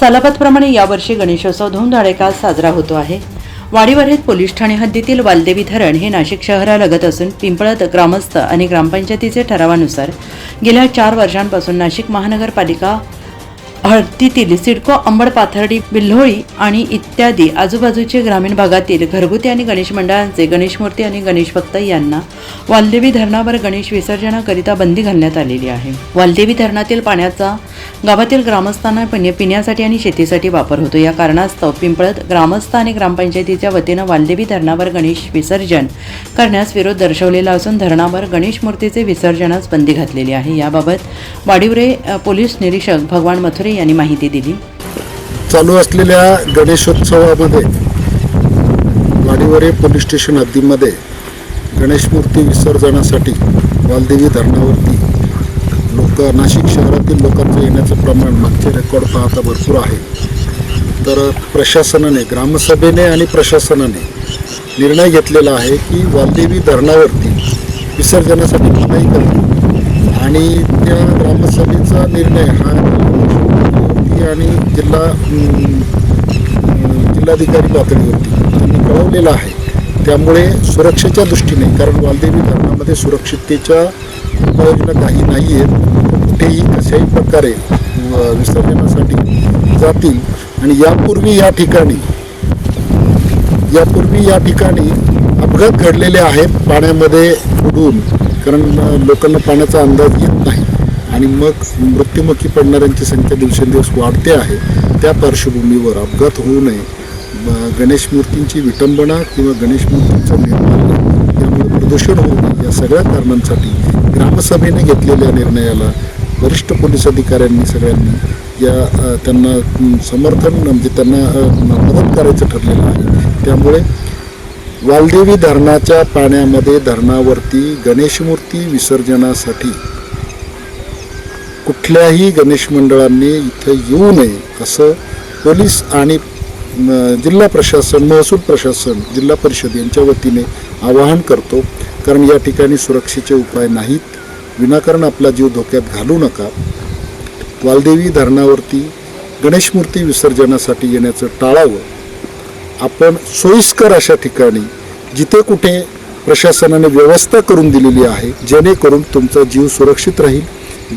सालापातप्रमाणे यावर्षी गणेशोत्सव धूमधडाक्यात साजरा होतो आहे. वाडीवरेत पोलीस ठाणे हद्दीतील वालदेवी धरण हे नाशिक शहरालगत असून पिंपळत ग्रामस्थ आणि ग्रामपंचायतीचे ठरावानुसार गेल्या चार वर्षांपासून नाशिक महानगरपालिका हळदीतील सिडको अंबड पाथर्डी बिल्होळी आणि इत्यादी आजूबाजूचे ग्रामीण भागातील घरगुती आणि गणेश मंडळांचे गणेश मूर्ती आणि गणेश भक्त यांना वालदेवी धरणावर गणेश विसर्जनाकरिता बंदी घालण्यात आलेली आहे. वालदेवी धरणातील पाण्याचा गावातील ग्रामस्थांना पिण्या- पिण्यासाठी आणि शेतीसाठी वापर होतो. या कारणास्तव पिंपळत ग्रामस्थ आणि ग्रामपंचायतीच्या वतीनं वालदेवी धरणावर गणेश विसर्जन करण्यास विरोध दर्शवलेला असून धरणावर गणेश मूर्तीचे विसर्जनास बंदी घातलेली आहे. याबाबत वाडिवरे पोलीस निरीक्षक भगवान मथुरे यांनी माहिती दिली. चालू असलेल्या गणेशोत्सवामध्ये वाडीवरे पोलीस स्टेशन हद्दीमध्ये गणेश मूर्ती विसर्जनासाठी वालदेवी धरणावरती लोक नाशिक शहरातील लोकांचं येण्याचं प्रमाण मागचे रेकॉर्ड पाहता भरपूर आहे. तर प्रशासनाने ग्रामसभेने आणि प्रशासनाने निर्णय घेतलेला आहे की वालदेवी धरणावरती विसर्जनासाठी मनाई करणे. आणि त्या ग्रामसभेचा निर्णय हा आणि जिल्हा जिल्हाधिकारी पातळीवरती त्यांनी कळवलेला आहे. त्यामुळे सुरक्षेच्या दृष्टीने कारण वालदेवी धरणामध्ये सुरक्षिततेच्या उपाययोजना काही नाही आहेत कुठेही कशाही प्रकारे विसर्जनासाठी जातील. आणि यापूर्वी या ठिकाणी यापूर्वी या ठिकाणी अपघात घडलेले आहेत पाण्यामध्ये बुडून कारण लोकांना पाण्याचा अंदाज येत नाही. आणि मग मृत्युमुखी पडणाऱ्यांची संख्या दिवसेंदिवस वाढते आहे. त्या पार्श्वभूमीवर अपघात होऊ नये. गणेश मूर्तींची विटंबना किंवा गणेश मूर्तींचं निर्माण यामुळे प्रदूषण होऊ नये या सगळ्या कारणांसाठी ग्रामसभेने घेतलेल्या निर्णयाला वरिष्ठ पोलीस अधिकाऱ्यांनी सगळ्यांनी या त्यांना समर्थन म्हणजे त्यांना मदत करायचं ठरलेलं आहे. त्यामुळे वालदेवी धरणाच्या पाण्यामध्ये धरणावरती गणेशमूर्ती विसर्जनासाठी कुठल्याही गणेश मंडळांनी इथं येऊ नये असं पोलीस आणि जिल्हा प्रशासन महसूल प्रशासन जिल्हा परिषद यांच्या वतीने आवाहन करतो. कारण या ठिकाणी सुरक्षेचे उपाय नाहीत. विनाकारण आपला जीव धोक्यात घालू नका. वालदेवी धरणावरती गणेशमूर्ती विसर्जनासाठी येण्याचं टाळावं. आपण सोयीस्कर अशा ठिकाणी जिथे कुठे प्रशासनाने व्यवस्था करून दिलेली आहे जेणेकरून तुमचा जीव सुरक्षित राहील.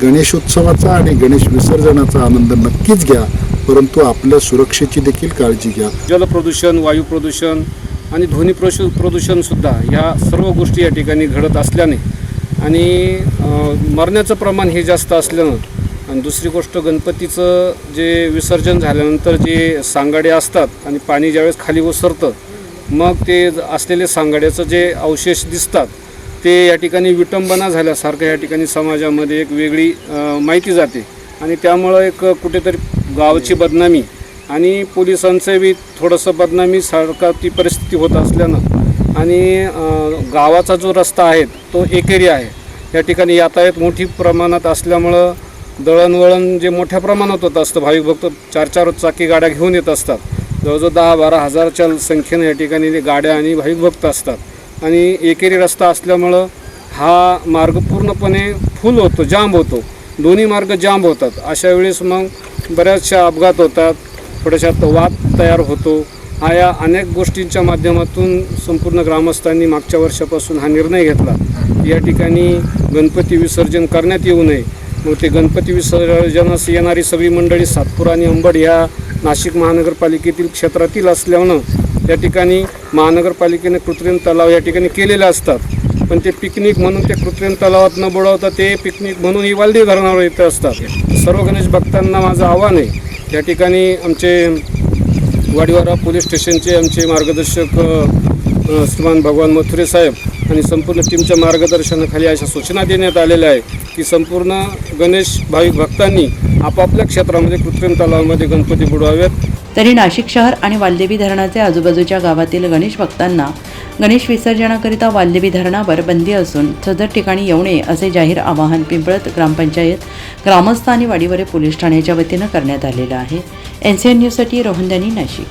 गणेशोत्सवाचा आणि गणेश विसर्जनाचा आनंद नक्कीच घ्या परंतु आपल्या सुरक्षेची देखील काळजी घ्या. जलप्रदूषण वायू प्रदूषण आणि ध्वनी प्रशु प्रदूषणसुद्धा ह्या सर्व गोष्टी या ठिकाणी घडत असल्याने आणि मरण्याचं प्रमाण हे जास्त असल्यानं आणि दुसरी गोष्ट गणपतीचं जे विसर्जन झाल्यानंतर जे सांगाडे असतात आणि पाणी ज्यावेळेस खाली ओसरतं मग ते असलेले सांगाड्याचं जे अवशेष दिसतात ते या ठिकाणी विटंबना झाल्यासारखं या ठिकाणी समाजामध्ये एक वेगळी माहिती जाते. आणि त्यामुळं एक कुठेतरी गावाची बदनामी आणि पोलिसांचं बी थोडंसं बदनामी सारखा ती परिस्थिती होत असल्यानं आणि गावाचा जो रस्ता आहे तो एकेरी आहे. या ठिकाणी यातायात मोठी प्रमाणात असल्यामुळं दळणवळण जे मोठ्या प्रमाणात होत असतं भाविक भक्त चार चार चाकी गाड्या घेऊन येत असतात. जवळजवळ दहा बारा हजारच्या संख्येनं या ठिकाणी गाड्या आणि भाविक भक्त असतात. आणि एकेरी रस्ता असल्यामुळं हा मार्ग पूर्णपणे फुल होतो जाम होतो. दोन्ही मार्ग जाम होतात. अशा वेळेस मग बऱ्याचशा अपघात होतात. थोड्याशा वाद तयार होतो. हा या अनेक गोष्टींच्या माध्यमातून संपूर्ण ग्रामस्थांनी मागच्या वर्षापासून हा निर्णय घेतला. या ठिकाणी गणपती विसर्जन करण्यात येऊ नये. मग ते गणपती विसर्जनास येणारी सगळी मंडळी सातपूर आणि अंबड ह्या नाशिक महानगरपालिकेतील क्षेत्रातील असल्यानं या ठिकाणी महानगरपालिकेने कृत्रिम तलाव या ठिकाणी केलेले असतात. पण ते पिकनिक म्हणून ते कृत्रिम तलावात न बुडवता ते पिकनिक म्हणून ही वालदेव धरणावर येत असतात. सर्व गणेश भक्तांना माझं आव्हान आहे या ठिकाणी आमचे वाडीवारा पोलीस स्टेशनचे आमचे मार्गदर्शक श्रीमान भगवान मथुरे साहेब आणि संपूर्ण टीमच्या मार्गदर्शनाखाली अशा सूचना देण्यात आलेल्या आहे की संपूर्ण गणेश भाविक भक्तांनी आपापल्या क्षेत्रामध्ये कृत्रिम तलावामध्ये गणपती बुडवावेत. तरी नाशिक शहर आणि वाल्देवी धरणाचे आजूबाजूच्या गावातील गणेश भक्तांना गणेश विसर्जनाकरिता वाल्देवी धरणावर बंदी असून सदर ठिकाणी येऊ नये असे जाहीर आवाहन पिंपळत ग्रामपंचायत ग्रामस्थ आणि वाडीवरे पोलीस ठाण्याच्या वतीनं करण्यात आलेलं आहे. एन सी एन न्यूजसाठी रोहनदानी नाशिक.